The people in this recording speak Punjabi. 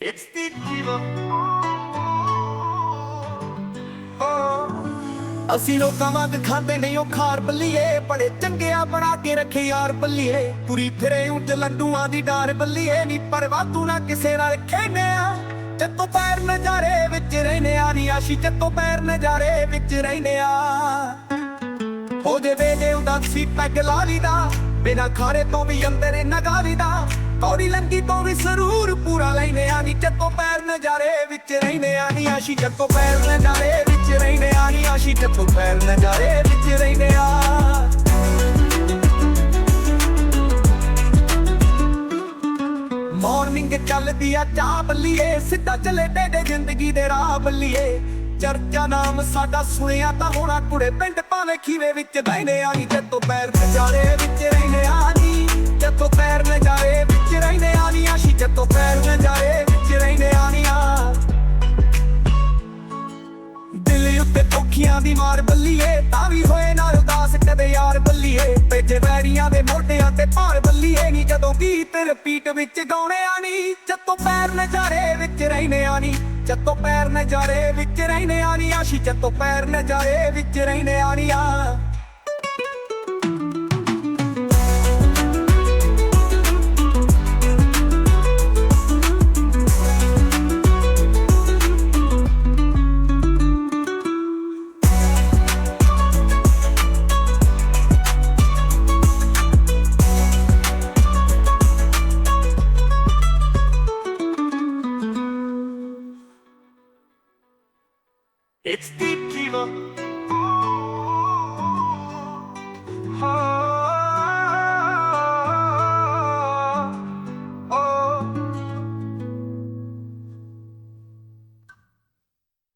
It's the diva. ਅਸੀਂ ਲੋਕਾਂ ਵਾਂਗ ਖਾਂਦੇ ਨਹੀਂ ਉਹ ਖਾਰ ਬੱਲੀਏ ਬੜੇ ਚੰਗਿਆ ਬਣਾ ਕੇ ਰੱਖੇ ਯਾਰ ਬੱਲੀਏ। ਤੁਰੀ ਫਿਰੇ ਉਂਝ ਲੰਡੂਆਂ ਦੀ ਡਾਰ ਬੱਲੀਏ ਨਹੀਂ ਪਰਵਾਹ ਤੂੰ ਨਾ ਕਿਸੇ ਨਾਲ ਖੇਨੇ ਆ ਚੱਤੋ ਪੈਰ ਨਜ਼ਾਰੇ ਵਿੱਚ ਰਹਿਨੇ ਆ ਨੀ ਆਸ਼ੀ ਚੱਤੋ ਪੈਰ ਨਜ਼ਾਰੇ ਵਿੱਚ ਰਹਿਨੇ ਆ ਹੋ ਵੇਲੇ ਉਦਾਸੀ ਪੈਗ ਲਾ ਲੀਦਾ ਬਿਨਾ ਖਾਰੇ ਤੋਂ ਵੀ ਅੰਦਰ ਨਗਾ ਲੀਦਾ ਕੌੜੀ ਲੰਗੀ ਤੋਂ ਵੀ ਸਰੂਰ, ਪੂਰਾ ਲੈਨੇ ਆ ਨੀ ਚੱਤੋ ਪੈਰ ਨਜ਼ਾਰੇ ਵਿੱਚ ਰਹਿਨੇ ਆ ਨੀ ਆਸ਼ੀ ਚੱਤੋ ਪੈਰ ਨਜ਼ਾਰੇ ਵਿੱਚ ਰਹਿਨੇ ਆ ਨੀ ਆਸ਼ੀ ਚੱਤੋ ਪੈਰ ਨਜ਼ਾਰੇ ਵਿੱਚ ਰਹਿਨੇ ਆ। ਮਾਰਨਿੰਗ ਚੱਲਦੀ ਆ, ਚਾਹ ਬੱਲੀਏ, ਸਿੱਧਾ ਚੱਲੇ ਟੇਡੇ ਜ਼ਿੰਦਗੀ ਦੇ ਰਾਹ ਬੱਲੀਏ। ਚਰਚਾ ਨਾਮ ਸਾਡਾ ਸੁਣਿਆ ਤਾਂ ਹੋਣਾ ਕੁੜੇ, ਪਿੰਡ ਭਾਵੇਂ ਖੀਵੇ ਵਿੱਚ ਬਹਿਨੇ ਆ ਨੀ ਜੱਤੋਂ ਪੈਰ ਨਜ਼ਾਰੇ ਬੱਲੀਏ, ਤਾਂ ਵੀ ਹੋਏ ਨਾ ਉਦਾਸ ਕਦੇ ਯਾਰ ਬੱਲੀਏ। ਭੇਜੇ ਵੈਰੀਆਂ ਦੇ ਮੋਢਿਆਂ ਤੇ ਭਾਰ ਬੱਲੀਏ ਨਹੀਂ ਜਦੋਂ ਗੀਤ ਰਿਪੀਟ ਵਿੱਚ ਗਾਉਣੇ ਆ ਨੀ ਚੱਤੋ ਪੈਰ ਨਜ਼ਾਰੇ ਵਿੱਚ ਰਹਿਨੇ ਆ ਨੀ ਚੱਤੋ ਪੈਰ ਨਜ਼ਾਰੇ ਵਿੱਚ ਰਹਿਨੇ ਆ ਨੀ, ਆਸ਼ੀ ਚੱਤੋ ਪੈਰ ਨਜ਼ਾਰੇ ਵਿੱਚ ਰਹਿਨੇ ਆ ਨੀ ਆ It's deep, diva.